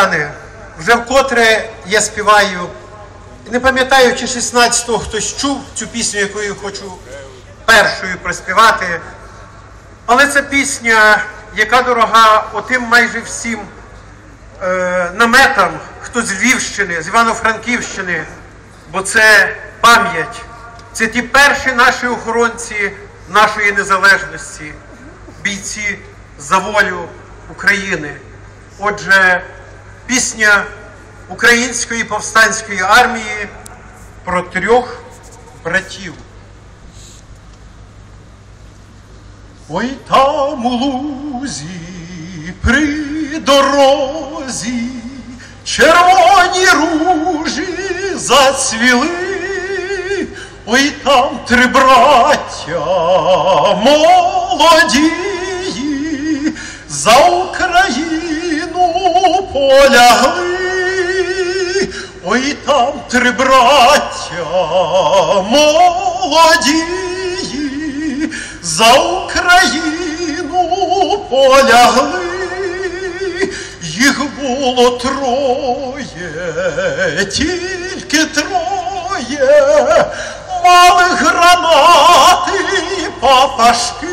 Іване, вже вкотре я співаю. Не пам'ятаю, чи 16-го хтось чув цю пісню, яку я хочу першою приспівати. Але це пісня, яка дорога отим майже всім е, наметам, хто з Львівщини, з Івано-Франківщини, бо це пам'ять. Це ті перші наші охоронці нашої незалежності, бійці за волю України. Отже, пісня Української повстанської армії про трьох братів. Ой там у лузі при дорозі червоні ружі зацвіли, ой там три браття молодії за Україну полягли, ой там три браття молодії за Україну полягли, їх було троє, тільки троє, мали гранати папашки,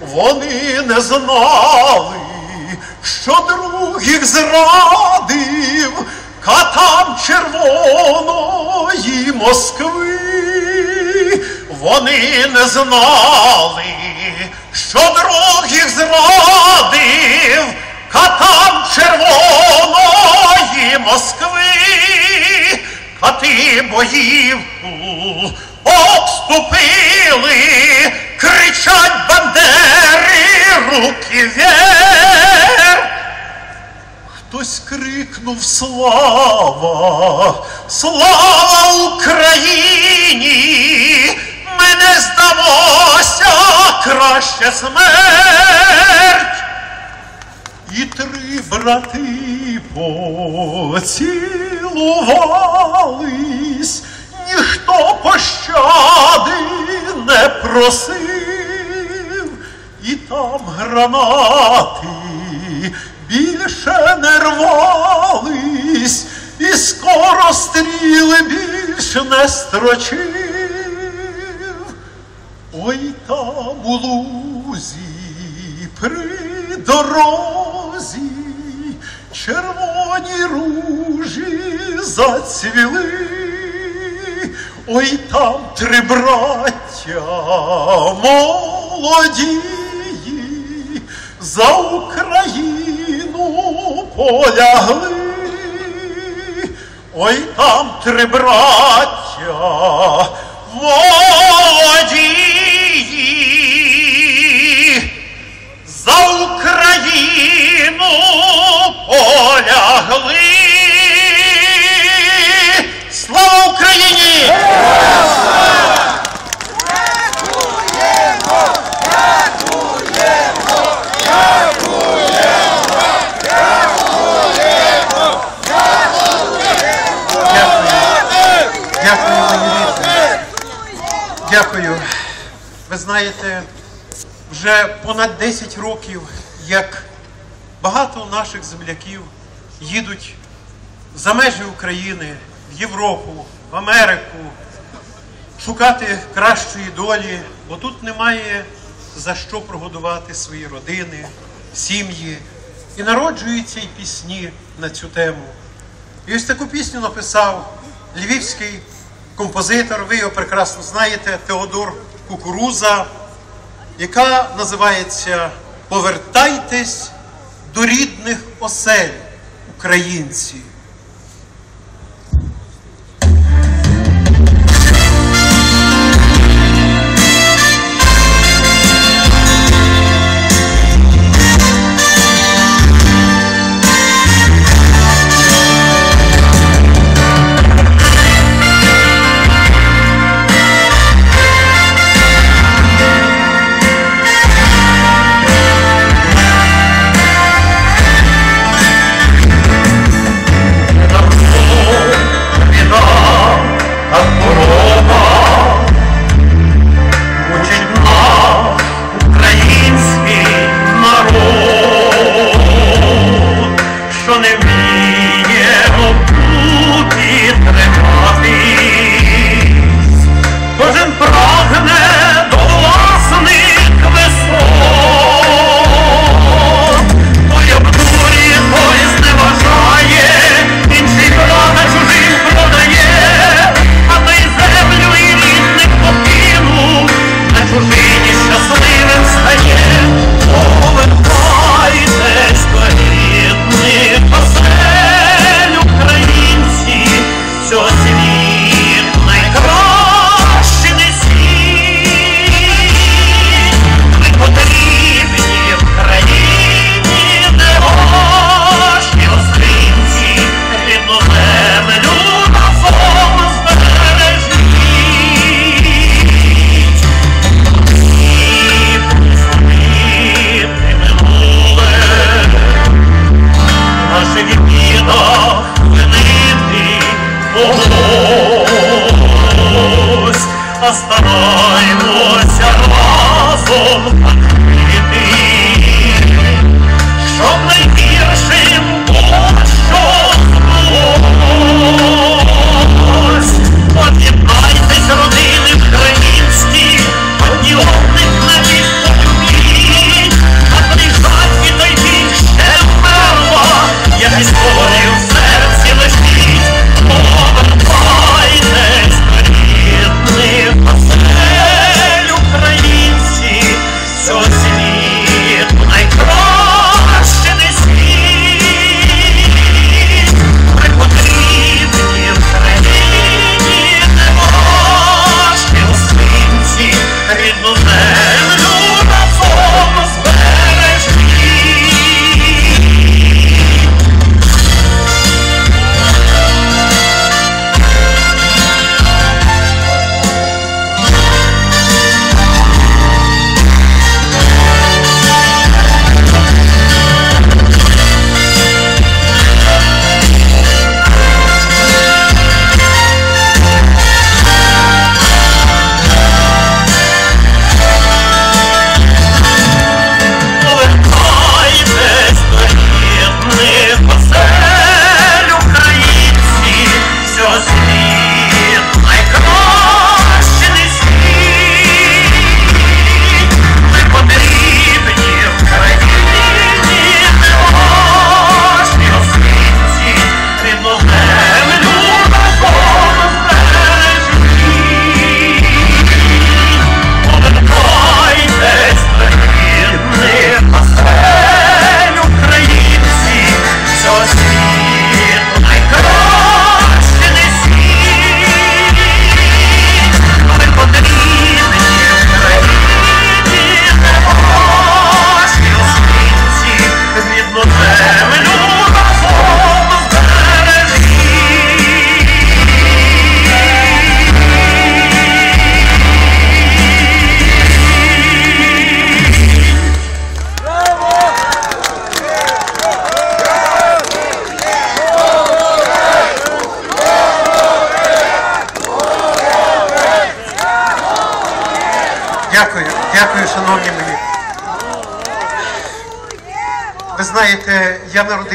вони не знали, що друг їх зрадив катам червоної Москви. Вони не знали, що друг їх зрадив катам червоної Москви, кати боївку обступили, кричать бандери, руки вверх. Хтось крикнув слава, слава Україні! Мене здалося краще смерть. І три брати поцілувались, ніхто пощади не просив, і там гранати більше не рвались, і скоро стріли більше не строчив. Ой там у лузі при дорозі червоні ружі зацвіли. Ой там три браття молодії за Україну полягли. Ой там три браття водії за Україну полягли. Слава Україні! Дякую, мої рідні. Дякую. Ви знаєте, вже понад 10 років, як багато наших земляків їдуть за межі України, в Європу, в Америку, шукати кращої долі, бо тут немає за що прогодувати свої родини, сім'ї. І народжуються й пісні на цю тему. І ось таку пісню написав львівський композитор, ви його прекрасно знаєте, Теодор Кукуруза, яка називається Повертайтесь до рідних осель,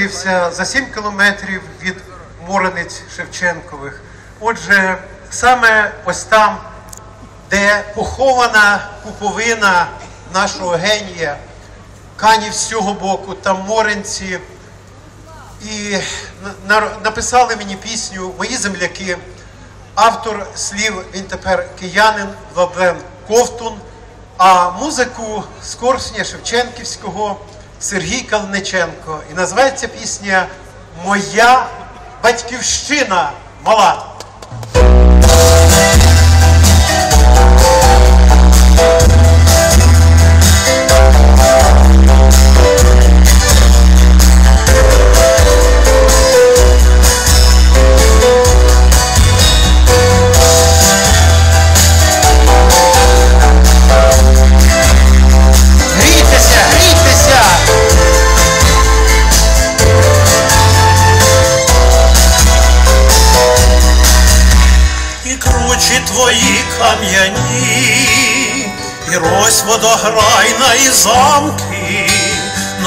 знаходився за 7 кілометрів від Морениць Шевченкових. Отже, саме ось там, де похована куповина нашого генія, кані всього боку, там Моренці. І написали мені пісню Мої земляки. Автор слів, він тепер киянин Владлен Ковтун. А музику з Шевченківського. Сергій Калниченко. І називається пісня Моя батьківщина мала.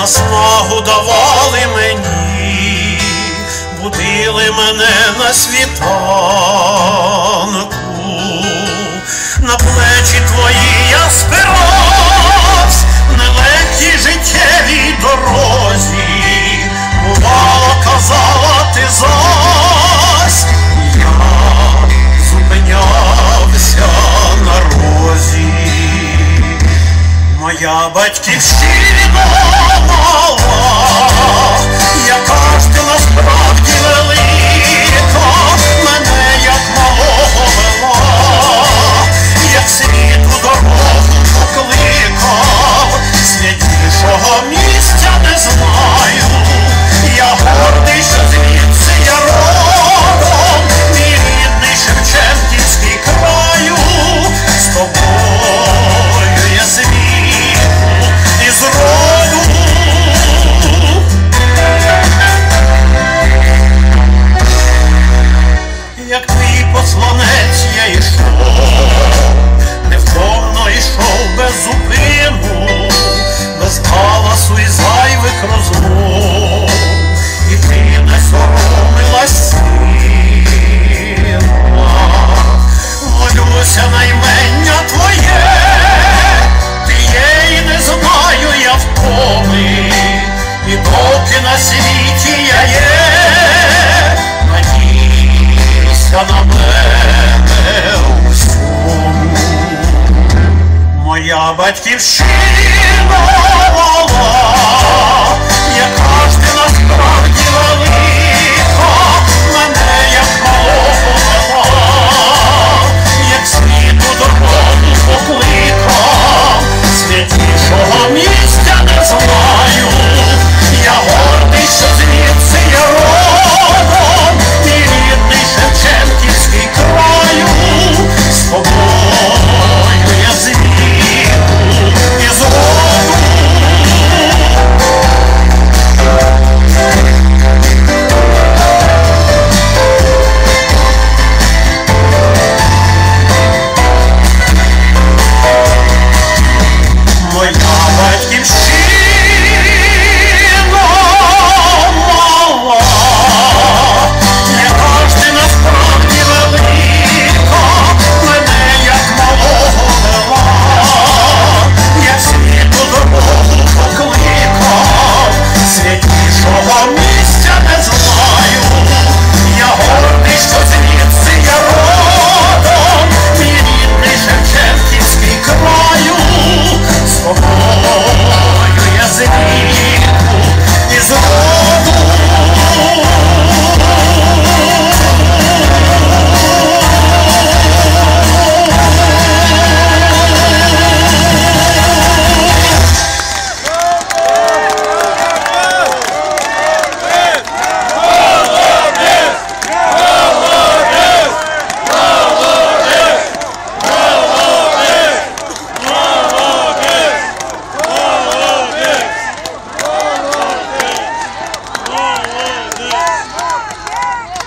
наснагу давали мені, будили мене на світанку, на плечі твої я спиравсь в нелегкій життєвій дорозі, бувало, казала ти за. Моя батьківщина. Яка ж ти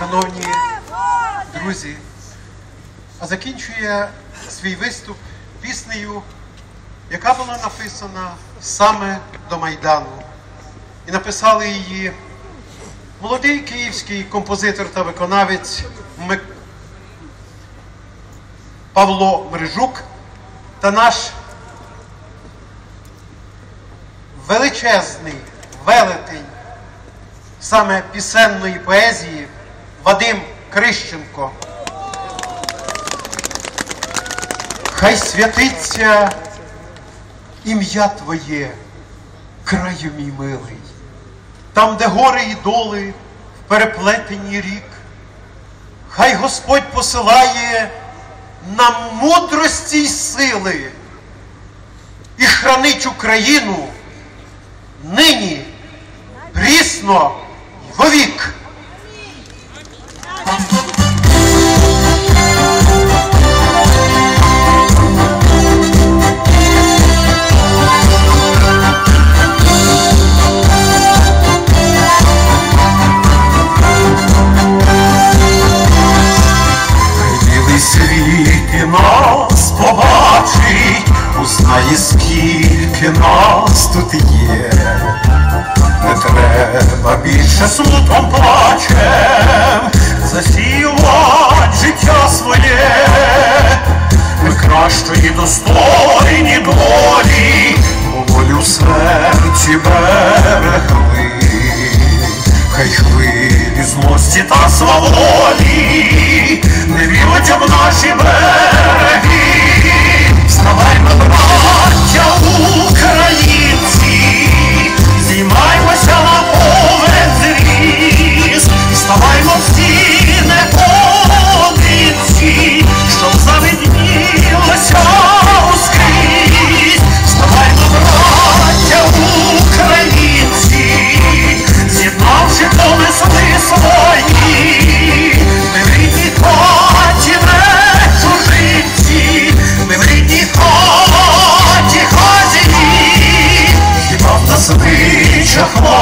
Шановні друзі, а закінчує свій виступ піснею, яка була написана саме до Майдану. І написали її молодий київський композитор та виконавець Мик- Павло Мрижук та наш величезний велетень саме пісенної поезії Вадим Крищенко. Хай святиться ім'я Твоє, краю мій милий, там, де гори і доли в переплетенні рік. Хай Господь посилає нам мудрості й сили і хранить Україну нині прісно й вовік. смутом плачем, засіювати життя своє, ми кращої достойні долі, бо волю серці берегли, хай хвилі злості та сваволі, не віруть об наші береги, Вставай на брат. Come on.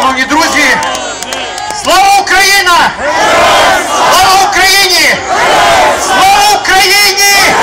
шановні друзі! Слава Україна! Слава Україні! Слава Україні!